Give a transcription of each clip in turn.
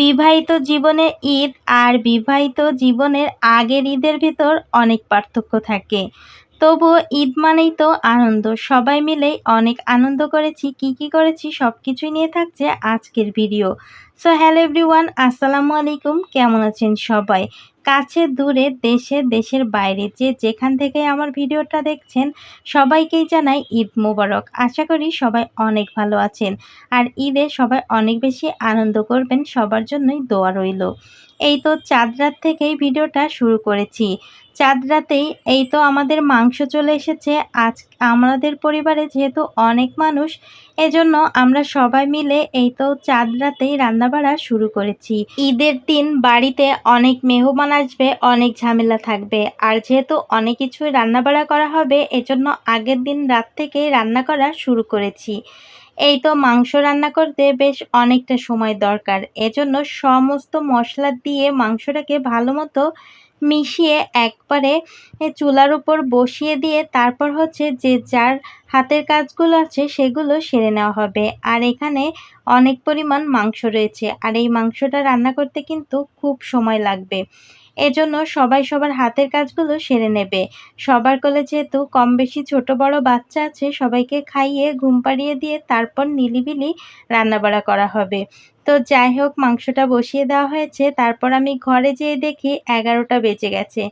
বিবাহিত জীবনের ঈদ আর বিবাহিত জীবনের আগের ঈদের ভেতর অনেক পার্থক্য থাকে। তবু ঈদ মানেই তো আনন্দ। সবাই মিলে অনেক আনন্দ করেছি। কি কি করেছি সব কিছুই নিয়ে থাকছে আজকের ভিডিও। সো হ্যালো এভরিওয়ান আসসালামু আলাইকুম। কেমন আছেন সবাই? কাছে, দূরে, দেশে, দেশের বাইরে যে যেখান থেকে আমার ভিডিওটা দেখছেন, সবাইকেই জানাই ঈদ মোবারক। আশা করি সবাই অনেক ভালো আছেন। আর ঈদে সবাই অনেক বেশি আনন্দ করবেন, সবার জন্যই দোয়া রইল। এই তো চাঁদ রাত থেকেই ভিডিওটা শুরু করেছি। চাঁদ রাতেই এই তো আমাদের মাংস চলে এসেছে। আজ আমাদের পরিবারে যেহেতু অনেক মানুষ, এজন্য আমরা সবাই মিলে এই তো চাঁদ রাতেই রান্নাবাড়া শুরু করেছি। ঈদের দিন বাড়িতে অনেক মেহমান আসবে, অনেক ঝামেলা থাকবে। আর যেহেতু অনেক কিছুই রান্নাবাড়া করা হবে, এজন্য আগের দিন রাত থেকেই রান্না করা শুরু করেছি। এই তো মাংস রান্না করতে বেশ অনেকটা সময় দরকার। এজন্য সমস্ত মশলা দিয়ে মাংসটাকে ভালো মতো মিশিয়ে একবারে চুলার উপর বসিয়ে দিয়ে তারপর হচ্ছে যে যার হাতের কাজগুলো আছে সেগুলো সেরে নেওয়া হবে। আর এখানে অনেক পরিমাণ মাংস রয়েছে। আর এই মাংসটা রান্না করতে কিন্তু খুব সময় লাগবে। এজন্য সবাই সবার হাতের কাজগুলো সেরে নেবে। সবার কোলে যেহেতু কম বেশি ছোট বড় বাচ্চা আছে, সবাইকে খাইয়ে, ঘুম পাড়িয়ে দিয়ে তারপর নিলিবিলি রান্নাবাড়া করা হবে। তো যাই হোক, মাংসটা বসিয়ে দেওয়া হয়েছে। তারপর আমি ঘরে যেয়ে দেখি এগারোটা বেজে গেছে।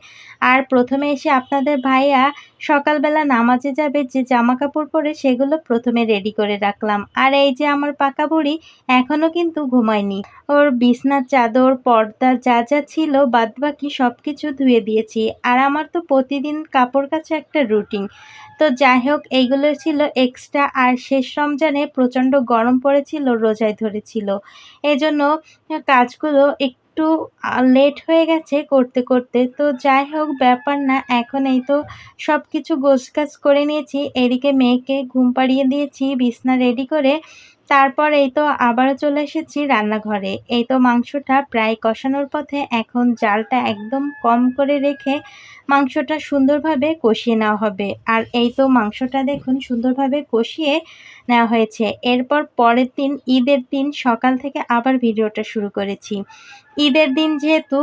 আর প্রথমে এসে আপনাদের ভাইয়া সকালবেলা নামাজে যাবে যে জামা কাপড় পরে, সেগুলো প্রথমে রেডি করে রাখলাম। আর এই যে আমার পাকা বুড়ি, এখনও কিন্তু ঘুমায়নি। ওর বিছনার চাদর, পর্দা যা যা ছিল, বাদবাকি সব কিছু ধুয়ে দিয়েছি। আর আমার তো প্রতিদিন কাপড় কাছে একটা রুটিন তো যাই হোক, এইগুলো ছিল এক্সট্রা আর শেষ রমজানে প্রচণ্ড গরম পড়েছিল, রোজায় ধরেছিল। এজন্য কাজগুলো একটু লেট হয়ে গেছে করতে করতে। তো যাই হোক, ব্যাপার না, এখন এই তো সব কিছু গোছগাছ করে নিয়েছি। এদিকে মেয়েকে ঘুম পাড়িয়ে দিয়েছি, বিছনা রেডি করে। তারপর এই তো আবারও চলে এসেছি রান্নাঘরে। এই তো মাংসটা প্রায় কষানোর পথে এখন জালটা একদম কম করে রেখে মাংসটা সুন্দরভাবে কষিয়ে নেওয়া হবে। আর এই তো মাংসটা দেখুন সুন্দরভাবে কষিয়ে নেওয়া হয়েছে। এরপর পরের দিন, ঈদের দিন সকাল থেকে আবার ভিডিওটা শুরু করেছি। ঈদের দিন যেহেতু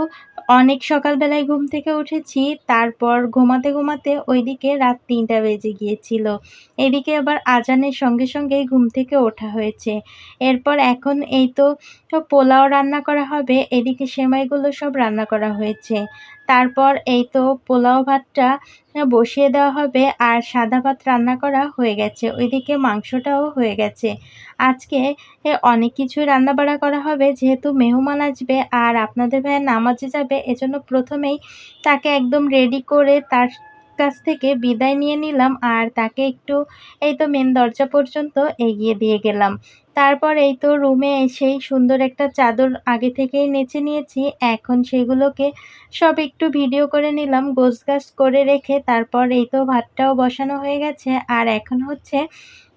অনেক সকালবেলায় ঘুম থেকে উঠেছি, তারপর ঘুমাতে ঘুমাতে ওইদিকে রাত তিনটা বেজে গিয়েছিল। এদিকে আবার আজানের সঙ্গে সঙ্গেই ঘুম থেকে ওঠা হয়েছে। এরপর এখন এই তো পোলাও রান্না করা হবে, এদিকে সেমাইগুলো সব রান্না করা হয়েছে। তারপর এই তো পোলাও ভাতটা বসিয়ে দেওয়া হবে আর সাদা ভাত রান্না করা হয়ে গেছে, ওইদিকে মাংসটাও হয়ে গেছে। আজকে অনেক কিছুই রান্নাবাড়া করা হবে, যেহেতু মেহমান আসবে আর আপনাদের ভাইয়ের নামাজে যাবে, এজন্য প্রথমেই তাকে একদম রেডি করে তার কাছ থেকে বিদায় নিয়ে নিলাম আর তাকে একটু এই তো মেন দরজা পর্যন্ত এগিয়ে দিয়ে গেলাম। তারপর এই তো রুমে এসেই সুন্দর একটা চাদর আগে থেকেই নেচে নিয়েছি। এখন সেগুলোকে সব একটু ভিডিও করে নিলাম, গোছগাছ করে রেখে তারপর এই তো ভাতটাও বসানো হয়ে গেছে আর এখন হচ্ছে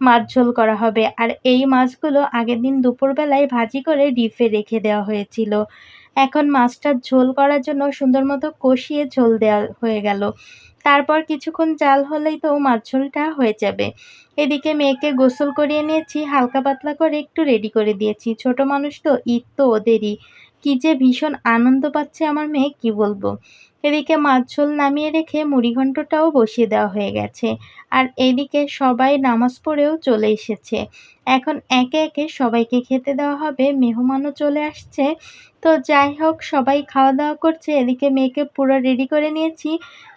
মাছ ঝোল করা হবে। আর এই মাছগুলো আগের দিন দুপুরবেলায় ভাজি করে ডিপে রেখে দেওয়া হয়েছিল। এখন মাছটা ঝোল করার জন্য সুন্দর মতো কষিয়ে ঝোল দেওয়া হয়ে গেল। তারপর কিছুক্ষণ জাল হলেই তো মাছ ঝোলটা হয়ে যাবে। এদিকে মেয়েকে গোসল করিয়ে নিয়েছি, হালকা পাতলা করে একটু রেডি করে দিয়েছি। ছোট মানুষ তো, ঈদ তো ওদেরই। কি যে ভীষণ আনন্দ পাচ্ছে আমার মেয়ে, কি বলব? এদিকে মাছ ঝোল নামিয়ে রেখে মুড়িঘণ্টটাও বসিয়ে দেওয়া হয়ে গেছে। আর এদিকে সবাই নামাজ পড়েও চলে এসেছে। এখন একে একে সবাইকে খেতে দেওয়া হবে। মেহমানও চলে আসছে। তো যাই হোক, সবাই খাওয়া দাওয়া করছে। এদিকে মেয়েকে পুরো রেডি করে নিয়েছি।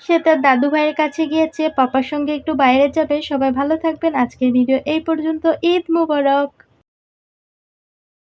সে তার দাদু ভাইয়ের কাছে গিয়েছে। পাপার সঙ্গে একটু বাইরে যাবে। সবাই ভালো থাকবেন। আজকের ভিডিও এই পর্যন্ত। ঈদ মুবারক!